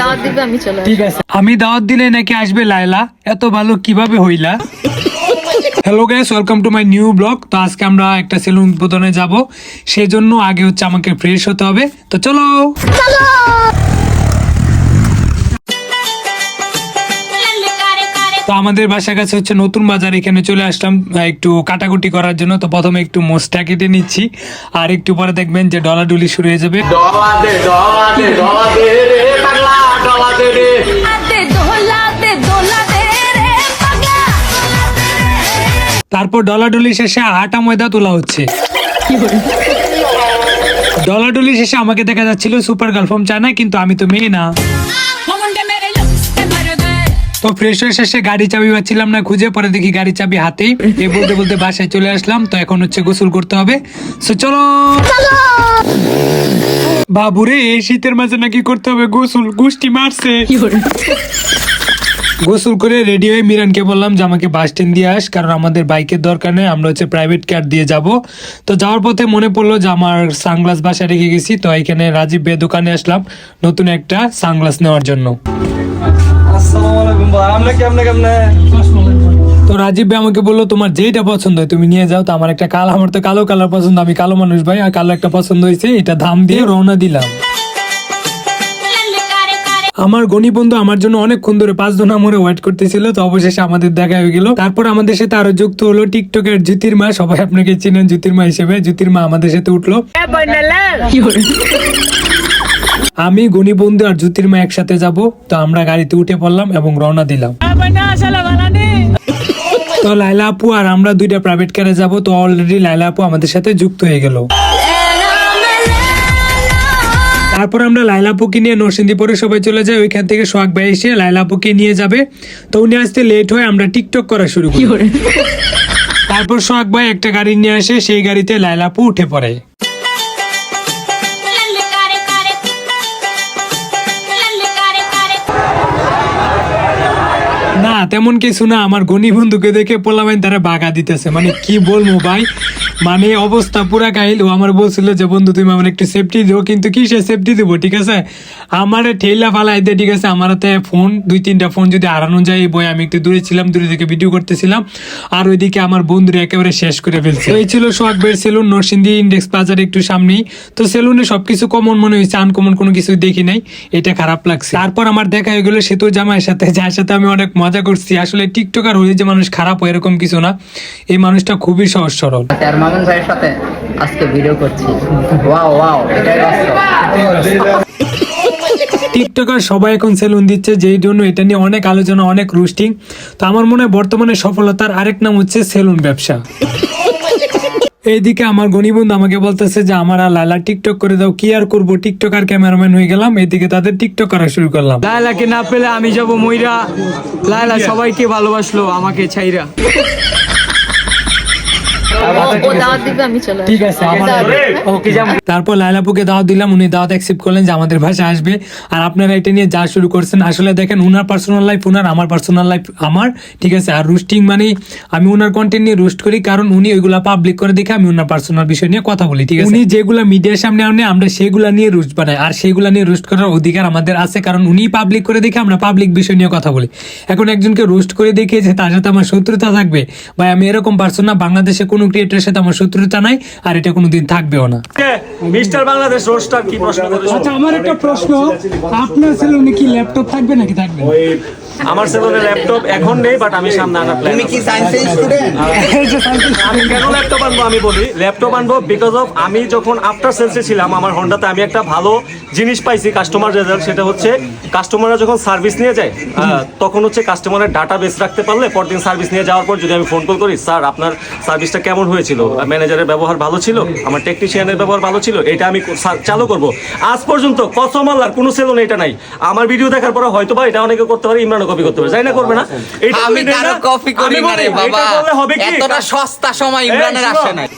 দাওয়াত দিবে আমি চলে ঠিক আছে। আমি দাওয়াত দিলে নাকি আসবে লাইলা এত ভালো কীভাবে হইলা? Hello guys welcome to my new blog তো আজকে আমরা একটা সেলুন উদ্বোধনে যাব। সেজন্য আগে হচ্ছে আমাকে ফ্রেশ হতে হবে। তো চলো। তো আমাদের বাসার কাছে হচ্ছে নতুন বাজার এখানে চলে আসলাম একটু কাটাকুটি করার জন্য। তো প্রথমে একটু মোষটা কেটে নিচ্ছি। আর একটু পরে দেখবেন যে ডলাডুলি শুরু হয়ে যাবে। ডলা দে রে। তারপর ডলাডলি শেষে আটা ময়দা তোলা হচ্ছে। ডলাডলি শেষে আমাকে দেখা যাচ্ছিল সুপার গার্লফর্ম চায় কিন্তু আমি তো মেয়ে না। তো ফ্রেশ হয়ে শেষে গাড়ি চাবি পাচ্ছিলাম না খুঁজে পরে দেখি গাড়ি চাবি হাতেই এ বলতে বলতে বাসায় চলে আসলাম তো এখন হচ্ছে গোসল করতে হবে। So, চলো! বাবুরে এই শীতের মাঝে নাকি করতে হবে গোসল? গুষ্টি মারছে। গোসল করে রেডি হয়ে মিরানকে বললাম যে আমাকে বাস স্ট্যান্ড দিয়ে আস কারণ আমাদের বাইকের দরকার নেই আমরা হচ্ছে প্রাইভেট কার দিয়ে যাব। তো যাওয়ার পথে মনে পড়ল যে আমার সানগ্লাস বাসায় রেখে গেছি। তো এখানে রাজীব বে দোকানে আসলাম নতুন একটা সানগ্লাস নেওয়ার জন্য। তো রাজীব ভাই আমাকে বলল, তোমার যেটা পছন্দ হয় তুমি নিয়ে যাও। তো আমার একটা কালো, আমার তো কালো কালার পছন্দ। আমি কালো মানুষ ভাই, আর কালো একটা পছন্দ হয়েছে, এটা দাম দিয়ে রওনা দিলাম। আমার গণি বন্ধু আমার জন্য অনেকক্ষণ ধরে পাঁচ দিন আমরে ওয়েট করতেছিল, তো অবশেষে আমাদের দেখা হয়ে গেল। তারপর আমাদের সাথে আরও যুক্ত হলো টিকটকের জ্যোতির্মা সবাই আপনাকে চিনেন জ্যোতির্মা হিসেবে। জ্যোতির্মা আমাদের সাথে উঠল। আমি, গণি বন্ধু আর জ্যোতির্মা একসাথে যাব, তো আমরা গাড়িতে উঠে পড়লাম এবং রওনা দিলাম। তো লাইলা আপু আর আমরা দুইটা প্রাইভেট কারে যাব তো অলরেডি লাইলা আপু আমাদের সাথে যুক্ত হয়ে গেল। তারপর আমরা লাইলাপুকে নিয়ে নরসিংদীপুরে সবাই চলে যাই ওইখান থেকে সোহাগ ভাই এসে লাইলাপুকে নিয়ে যাবে। তো উনি আসতে লেট হয়ে আমরা টিকটক করা শুরু করি। তারপর সোহাগ ভাই একটা গাড়ি নিয়ে আসে সেই গাড়িতে লাইলাপু উঠে পড়ে। না, তেমন কিছু না, আমার গণি বন্ধুকে দেখে পোলামাইন তারা বাগা দিতেছে। মানে কি বলব ভাই? মানে অবস্থা পুরা কাহিল ও আমার বলছিল যে, বন্ধু, তুমি আমার একটু সেফটি দিও, কিন্তু কি সে সেফটি দিব, ঠিক আছে? আমার ঠেলা ফালাই দিয়ে ঠিক আছে? আমার হাতে ফোন, দুই, তিনটা ফোন যদি হারানো যায়, এই বই আমি একটু দূরে ছিলাম, দূরে থেকে ভিডিও করতেছিলাম। আর ওইদিকে আমার বন্ধুরা একেবারে শেষ করে ফেলছে। এই ছিল ভাইয়ের সেলুন, নরসিংদী ইন্ডেক্স বাজার একটু সামনেই। তো সেলুনে সবকিছু কমন মনে হয়েছে আনকমন কোনো কিছু দেখি নাই। এটা খারাপ লাগছে। তারপর আমার দেখা হয়ে গেলো সেতু জামাইয়ের সাথে, যার সাথে আমি অনেক মজা করছি। আসলে টিকটকার হয়ে যে মানুষ খারাপ হয় এরকম কিছু না। এই মানুষটা খুবই সহজ সরল। আর মামুন ভাইয়ের সাথে আজকে ভিডিও করছি। ওয়াও ওয়াও এটাই টিকটকার সবাই এখন সেলুন দিচ্ছে যেই জন্য এটা নিয়ে অনেক আলোচনা অনেক রুস্টিং তো আমার মনে হয় বর্তমানে সফলতার আরেক নাম হচ্ছে সেলুন ব্যবসা। এইদিকে আমার গণিবন্ধু আমাকে বলতেছে যে আমার আর লালা টিকটক করে দাও কি আর করব? টিকটক আর ক্যামেরাম্যান হয়ে গেলাম এদিকে তাদের টিকটক করা শুরু করলাম। লায়লাকে না পেলে আমি যাব মইরা। লায়লা সবাইকে ভালোবাসলো আমাকে ছাইরা ও দাওয়াত দিবে আমি চলে ঠিক আছে ওকে তারপর লাইলাপুকে দাওয়াত দিলাম উনি দাওয়াত অ্যাকসেপ্ট করলেন যে আমাদের ভাষা আসবে। আর আপনারা এটা নিয়ে যা শুরু করছেন আসলে দেখেন উনার পার্সোনাল লাইফ উনার আমার পার্সোনাল লাইফ আমার ঠিক আছে? আর রুস্টিং মানে আমি উনার কন্টেন্ট নিয়ে রুস্ট করি কারণ উনি ওইগুলা পাবলিক করে দেখে আমি উনার পার্সোনাল বিষয় নিয়ে কথা বলি ঠিক আছে? উনি যেগুলা মিডিয়ার সামনে আনে আমরা সেগুলা নিয়ে রুস্ট বানাই। আর সেগুলা নিয়ে রুস্ট করার অধিকার আমাদের আছে কারণ উনি পাবলিক করে দেখে আমরা পাবলিক বিষয় নিয়ে কথা বলি। এখন একজনকে রোস্ট করে দেখে যে তার সাথে আমার শত্রুতা থাকবে। ভাই আমি এরকম পার্সন বাংলাদেশে কোনো ক্রিয়েটারের সাথে আমার শত্রুতা নাই আর এটা কোনোদিন থাকবেও না। মিস্টার বাংলাদেশ রোস্টার কি প্রশ্ন করেছ? আচ্ছা আমার একটা প্রশ্ন আপনার সেলুনে কি ল্যাপটপ থাকবে নাকি থাকবে আমার সেলুনে ল্যাপটপ এখন নেই বাট আমি সামনে আনার প্ল্যান তুমি কি সায়েন্সের স্টুডেন্ট আমি কেন ল্যাপটপ আনব আমি বলি? ল্যাপটপ আনব বিকজ অফ আমি যখন আফটার সেলসে ছিলাম আমার হন্ডাতে আমি একটা ভালো জিনিস পাইছি কাস্টমার রেজাল্ট সেটা হচ্ছে কাস্টমাররা যখন সার্ভিস নিয়ে যায় তখন হচ্ছে কাস্টমারের ডাটা বেস রাখতে পারলে পরদিন সার্ভিস নিয়ে যাওয়ার পর যদি আমি ফোন কল করি স্যার আপনার সার্ভিসটা কেমন হয়েছিল? ম্যানেজারের ব্যবহার ভালো ছিল? আমার টেকনিশিয়ানের ব্যবহার ভালো ছিল? এটা আমি চালু করব। আজ পর্যন্ত কসম আল্লাহর কোনো সেলুন এটা নাই। আমার ভিডিও দেখার পরে হয়তো বা এটা অনেকে করতে পারে ইমরানও কপি করতে পারে জানি না করবে না। এটা আমি কারও কপি করি না রে বাবা। এটা করলে হবে কি? এতটা সস্তা সময় ইমরানের আসে। নাই।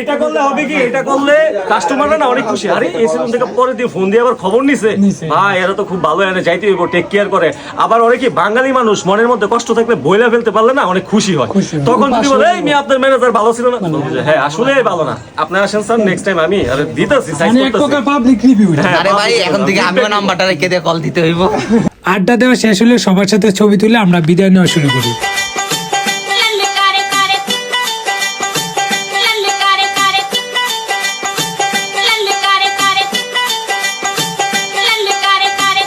এটা করলে হবে কি? এটা করলে কাস্টমাররা না অনেক খুশি। আরে এই সেলুন থেকে পরে দিয়ে ফোন দিয়ে আবার খবর নিছে? ভাই এরা তো খুব ভালো এনে যাইতে হইব টেক কেয়ার করে। আবার অনেক কি বাঙালি মানুষ মনের মধ্যে কষ্ট থাকলে বইলা ফেলতে পারলে না অনেক খুশি হয়। তখন যদি বলে এই মেয়ে আপনার ম্যানেজার ভালো ছিল না? হ্যাঁ আসলে ভালো না। আপনি আসেন স্যার নেক্সট টাইম আমি আরে দিতেছি সাইজ মানে করতেছি। পাবলিক রিভিউ হ্যাঁ, আরে ভাই এখন থেকে আমিও নাম্বারটা রেখে দিয়ে কল দিতে হইব। আড্ডা দেওয়া শেষ হলে সবার সাথে ছবি তুলে আমরা বিদায় নেওয়া শুরু করি।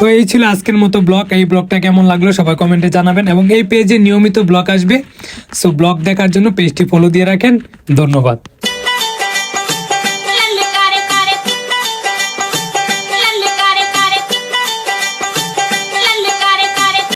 তো এই ছিল আজকের মতো ব্লগ। এই ব্লগটা কেমন লাগল সবাই কমেন্টে জানাবেন এবং এই পেজে নিয়মিত ব্লগ আসবে। সো ব্লগ দেখার জন্য পেজটি ফলো দিয়ে রাখেন। ধন্যবাদ।